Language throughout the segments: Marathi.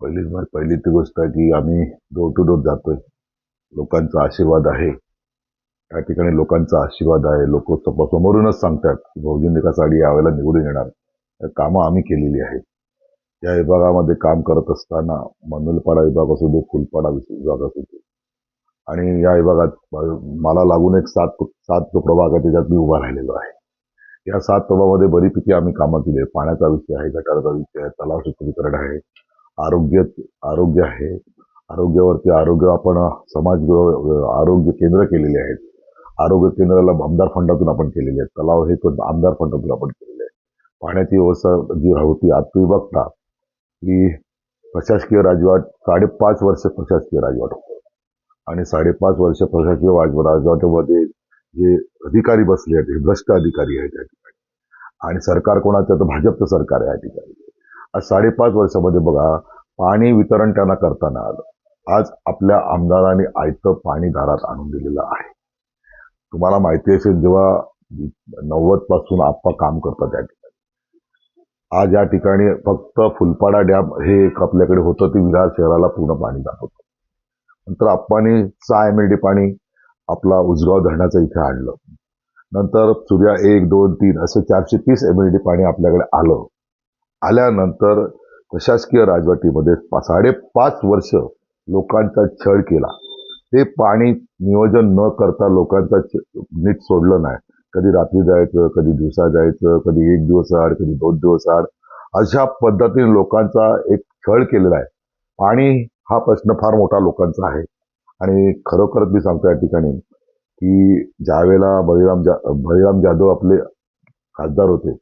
पहिली पहिली ती गोष्ट आहे की आम्ही डोर टू डोर जातोय. लोकांचा आशीर्वाद आहे. त्या ठिकाणी लोकांचा आशीर्वाद आहे. लोक समोरूनच सांगतात की भाऊजींनी विकास आघाडी यावेळेला निवडून येणार? तर कामं आम्ही केलेली आहेत. या विभागामध्ये काम करत असताना मनोलपाडा विभाग असू दे फुलपाडा विभाग असू दे आणि या विभागात मला लागून एक सात सात जो प्रभाग आहे त्याच्यात मी उभा राहिलेलो आहे. या सात प्रभागामध्ये बरीपैकी आम्ही कामं केली आहे पाण्याचा विषय आहे गटाराचा विषय आहे तलाव शुद्धीकरण आहे आरोग्य आरोग्य आहे. आरोग्यावरती आरोग्य आपण समाजगृह आरोग्य केंद्र केलेले आहेत. आरोग्य केंद्राला आमदार फंडातून आपण केलेले आहेत. तलाव हे पण आमदार फंडातून आपण केलेले आहे पाण्याची व्यवस्था जी होती आज तुम्ही बघता की प्रशासकीय राजवाट साडेपाच वर्ष प्रशासकीय राजवाट होतं. आणि साडेपाच वर्ष प्रशासकीय राज- राजवटीमध्ये जे अधिकारी बसले आहेत हे भ्रष्ट अधिकारी आहेत या ठिकाणी. आणि सरकार कोणाचं तर भाजपचं सरकार आहे या ठिकाणी. आज साडेपाच वर्षामध्ये बघा पाणी वितरण त्यांना करताना आलं. आज आपल्या आमदारांनी आयतं पाणी दारात आणून दिलेलं आहे. तुम्हाला माहिती असेल जेव्हा नव्वदपासून आप्पा काम करतात त्या ठिकाणी. आज या ठिकाणी फक्त फुलपाडा डॅम हे एक आपल्याकडे होतं ते विरार शहराला पूर्ण पाणी जात होतं. नंतर आप्पानी सहा एम एल डी पाणी आपला उजगाव धरणाचं इथे आणलं. नंतर सूर्या एक दोन तीन असं चारशे तीस एम एल डी पाणी आपल्याकडे आलं. आल्यानंतर प्रशासकीय राजवटीमध्ये पा- साडेपाच वर्ष लोकांचा छळ केला. ते पाणी नियोजन न करता लोकांचा नीट सोडलं नाही. कधी रात्री जायचं कधी दिवसा जायचं कधी एक दिवस आड कधी दोन दिवस आड. अशा पद्धतीने लोकांचा एक छळ केलेला आहे. पाणी हा प्रश्न फार मोठा लोकांचा आहे. आणि खरोखरच मी सांगतो या ठिकाणी की ज्यावेळेला बळीराम जा बळीराम जाधव आपले खासदार होते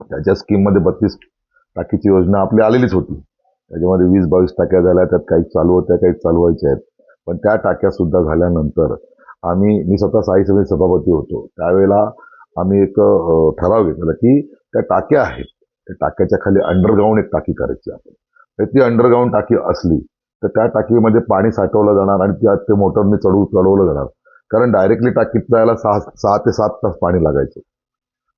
त्याच्या स्कीममध्ये बत्तीस टाकीची योजना आपली आलेलीच होती. त्याच्यामध्ये वीस बावीस टाक्या झाल्या त्यात काही चालू होत्या काही चालू व्हायच्या आहेत. पण त्या टाक्या सुद्धा झाल्यानंतर आम्ही मी स्वतः साई समिती सभापती होतो. त्यावेळेला आम्ही एक ठराव घेतला की त्या टाक्या आहेत. त्या टाक्याच्या खाली अंडरग्राऊंड एक टाकी करायची आपण तर ती अंडरग्राऊंड टाकी असली तर त्या टाकीमध्ये पाणी साठवलं जाणार आणि त्या ते मोटरने चढवून चढवलं जाणार. कारण डायरेक्टली टाकीत जायला सहा सहा ते सात तास पाणी लागायचं.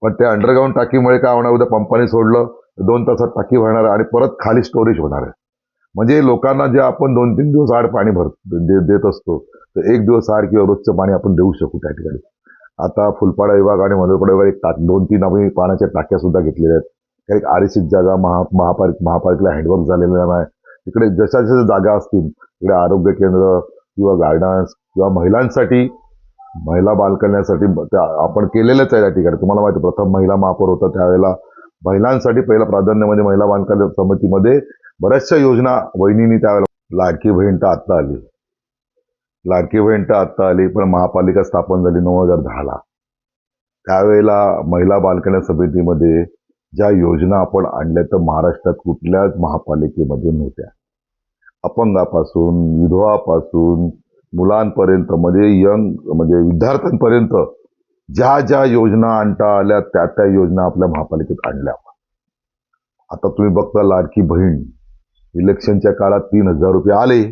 पण त्या अंडरग्राऊंड टाकीमुळे काय होणार उद्या पंपाने सोडलं दोन तासात टाकी भरणार आहे आणि परत खाली स्टोरेज होणार आहे. म्हणजे लोकांना जे आपण दोन तीन दिवस आड पाणी भर दे- देत असतो तर एक दिवस आड किंवा रोजचं पाणी आपण देऊ शकू त्या ठिकाणी. आता फुलपाडा विभाग आणि मनोरपाडा विभाग एक टाक दोन तीन आम्ही पाण्याच्या टाक्या सुद्धा घेतलेल्या आहेत. काही एक जागा महा महापालिक महापालिकेला हँडवर्क झालेला नाही. तिकडे जशा जशा जागा असतील तिकडे आरोग्य केंद्र किंवा गार्डन्स किंवा महिलांसाठी महिला बालकल्याणासाठी आपण केलेलंच आहे या ठिकाणी. तुम्हाला माहिती प्रथम महिला महापौर होता त्यावेळेला. महिलांसाठी पहिला प्राधान्य म्हणजे महिला बांधकाम समितीमध्ये बऱ्याचशा योजना वहिनींनी त्यावेळेला लाडकी बहीण तर आत्ता आली. लाडकी बहीण तर आत्ता आली पण महापालिका स्थापन झाली नऊ हजार दहाला. त्यावेळेला महिला बालकल्याण समितीमध्ये ज्या योजना आपण आणल्या तर महाराष्ट्रात कुठल्याच महापालिकेमध्ये नव्हत्या. अपंगापासून विधवापासून मुलांपर्यंत म्हणजे यंग म्हणजे विद्यार्थ्यांपर्यंत ज्या ज्या योजना आणता आल्या त्या त्या योजना आपल्या महापालिकेत आणल्या. आता तुम्ही बघता लाडकी बहीण इलेक्शनच्या काळात तीन हजार रुपये आले.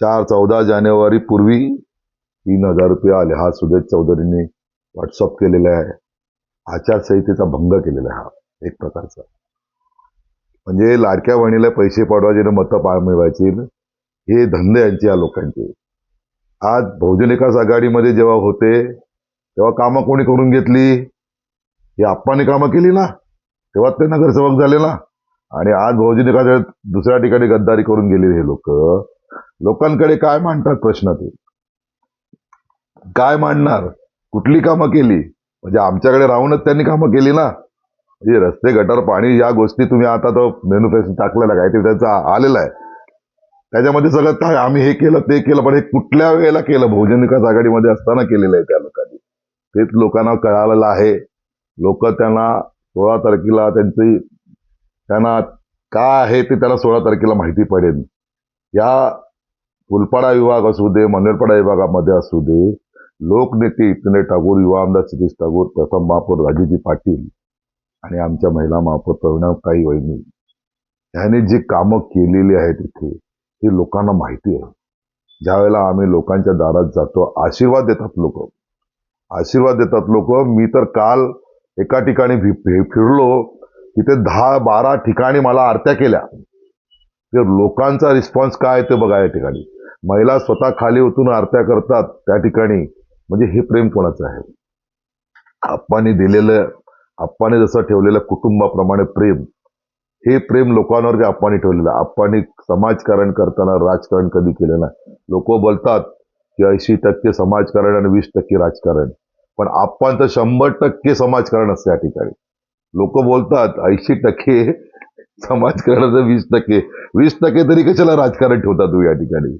चार चौदा जानेवारी पूर्वी तीन हजार रुपये आले. हा सुदेश चौधरीने व्हॉट्सअप केलेला आहे. आचारसंहितेचा भंग केलेला आहे हा एक प्रकारचा. म्हणजे लाडक्या बहिणीला पैसे पाठवायचे आणि मतं पा मिळवायची. हे धंदे यांचे या लोकांचे. आज बहुजन विकास आघाडीमध्ये जेव्हा होते तेव्हा कामं कोणी करून घेतली? हे आप्पाने कामं केली ना. तेव्हा ते नगरसेवक झाले ना. आणि आज भाऊजीने विकास दुसऱ्या ठिकाणी गद्दारी करून गेली हे लोक. लोकांकडे काय मांडतात प्रश्न ते? काय मांडणार? कुठली कामं केली? म्हणजे आमच्याकडे राहूनच त्यांनी कामं केली ना. म्हणजे रस्ते गटार पाणी या गोष्टी तुम्ही आता तो मॅन्युफॅक्चर टाकलेला काय? ते त्याचा आलेला आहे. त्याच्यामध्ये सगळं काय? आम्ही हे केलं ते केलं पण हे कुठल्या वेळेला केलं? बहुजन विकास आघाडीमध्ये असताना केलेलं आहे त्या लोकांनी. तेच लोकांना कळालेलं आहे. लोक त्यांना सोळा तारखेला त्यांची त्यांना काय आहे ते त्याला सोळा तारखेला माहिती पडेल. या फुलपाडा विभाग असू दे मनोरपाडा विभागामध्ये असू दे लोकनेते इतने टागोर युवा आमदार सतीश टागोर प्रथम महापौर राजूजी पाटील आणि आमच्या महिला महापौर तरुणाताई वहिनी ह्याने जी कामं केलेली आहेत इथे हे लोकांना माहिती आहे. ज्यावेळेला आम्ही लोकांच्या दारात जातो आशीर्वाद देतात लोक. आशीर्वाद देतात लोक. मी तर काल एका ठिकाणी फिरलो. तिथे दहा बारा ठिकाणी मला आरत्या केल्या. ते लोकांचा रिस्पॉन्स काय आहे ते बघा या ठिकाणी. महिला स्वतः खाली उतरून आरत्या करतात त्या ठिकाणी. म्हणजे हे प्रेम कोणाचं आहे? आप्पांनी दिलेलं आप्पाने जसं ठेवलेलं कुटुंबाप्रमाणे प्रेम हे प्रेम लोकांवर जे आप्पांनी ठेवलेलं आप्पानी समाजकारण करताना राजकारण कधी केलं नाही. लोक बोलतात की ऐंशी टक्के समाजकारण आणि वीस टक्के राजकारण. पण आप्पांचं शंभर टक्के समाजकारण असतं या ठिकाणी. लोक बोलतात ऐंशी टक्के समाजकारणाचं वीस टक्के. वीस टक्के तरी कशाला राजकारण ठेवता तू या ठिकाणी?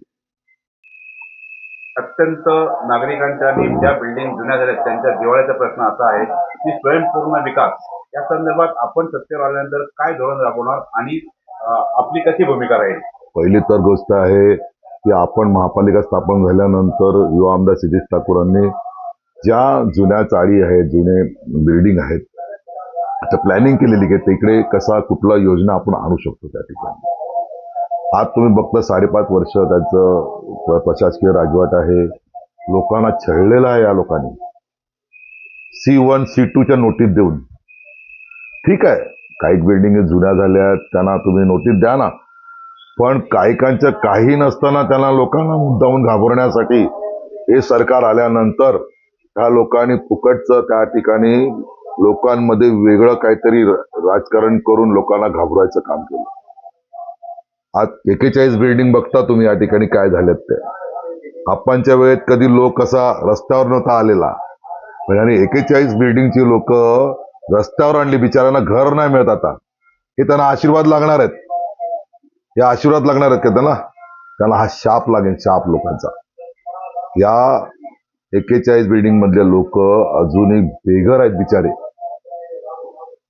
अत्यंत नागरिकांच्या आणि ज्या बिल्डिंग जुन्या झाल्या त्यांच्या दिवाळीचा प्रश्न असा आहे की स्वयंपूर्ण विकास. या संदर्भात आपण सत्तेवर आल्यानंतर काय धोरण राबवणार आणि आपली कशी भूमिका राहील? पहिली तर गोष्ट आहे की आपण महापालिका स्थापन झाल्यानंतर युवा आमदार सिद्धेश ठाकूरांनी ज्या जुन्या चाळी आहेत जुने बिल्डिंग आहेत आता प्लॅनिंग केलेली की तिकडे कसा कुठला योजना आपण आणू शकतो त्या ठिकाणी. आज तुम्ही बघता साडेपाच वर्ष त्यांचं प्रशासकीय राजवट आहे. लोकांना छळलेलं आहे या लोकांनी. सी वन सी टूच्या नोटीस देऊन. ठीक आहे काही बिल्डिंग जुन्या झाल्या त्यांना तुम्ही नोटीस द्या ना. पण कायकांचं काही नसताना त्यांना लोकांना मुद्दामून घाबरण्यासाठी हे सरकार आल्यानंतर त्या लोकांनी फुकटचं त्या ठिकाणी लोकांमध्ये वेगळं काहीतरी राजकारण करून लोकांना घाबरायचं काम केलं. आज एकेचाळीस बिल्डिंग बघता तुम्ही या ठिकाणी काय झालेत ते. आप्पांच्या वेळेत कधी लोक असा रस्त्यावर नव्हता आलेला. आणि एकेचाळीस बिल्डिंगची लोक रस्त्यावर आणली बिचाऱ्यांना घर नाही मिळत आता. हे त्यांना आशीर्वाद लागणार आहेत. या आशीर्वाद लागणार आहेत का त्यांना? त्यांना हा शाप लागेल शाप लोकांचा. या एकेचाळीस बिल्डिंग मधले लोक अजूनही बेघर आहेत बिचारे.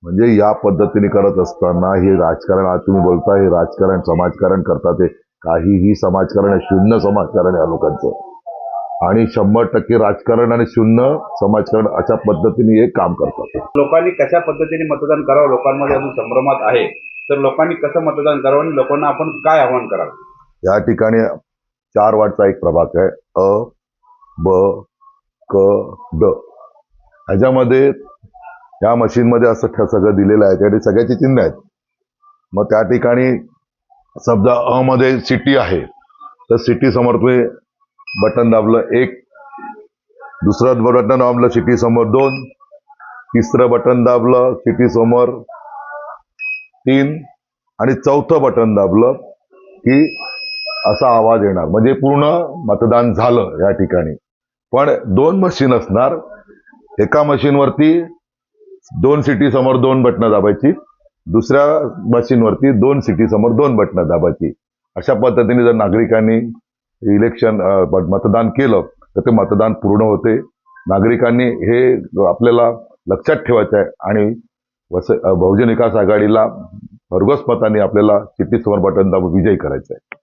म्हणजे या पद्धतीने करत असताना हे राजकारण आज तुम्ही बोलता हे राजकारण समाजकारण करतात हे काहीही समाजकारण आहे शून्य समाजकारण या लोकांचं. आणि शंभर टक्के राजकारण आणि शून्य समाजकारण अशा पद्धतीने हे काम करतात. लोकांनी कशा पद्धतीने मतदान करावं? लोकांमध्ये अजून संभ्रमात आहे. तर लोकांनी कसं मतदान करावं आणि लोकांना आपण काय आव्हान करावं? या ठिकाणी चार वाटचा एक प्रभाग आहे. अ ब क ड ह्याच्यामध्ये या मशीनमध्ये असं सगळं दिलेलं आहे. त्यासाठी सगळ्याची चिन्ह आहेत. मग त्या ठिकाणी समजा अ मध्ये सिटी आहे. तर सिटी समोर तुम्ही बटन दाबलं एक दुसरं बटन दाबलं सिटी समोर दोन तिसरं बटन दाबलं सिटी समोर तीन आणि चौथं बटन दाबलं की असा आवाज येणार. म्हणजे पूर्ण मतदान झालं या ठिकाणी. पण दोन मशीन असणार. एका मशीनवरती दोन सिटी समोर दोन बटणं दाबायची. दुसऱ्या मशीनवरती दोन सिटी समोर दोन बटणं दाबायची. अशा पद्धतीने जर नागरिकांनी इलेक्शन मतदान केलं तर ते मतदान पूर्ण होते. नागरिकांनी हे आपल्याला लक्षात ठेवायचं आहे आणि वस बहुजन विकास आघाडीला भरघोस मताने आपल्याला सिटी समोर बटन दाबून विजयी करायचं आहे.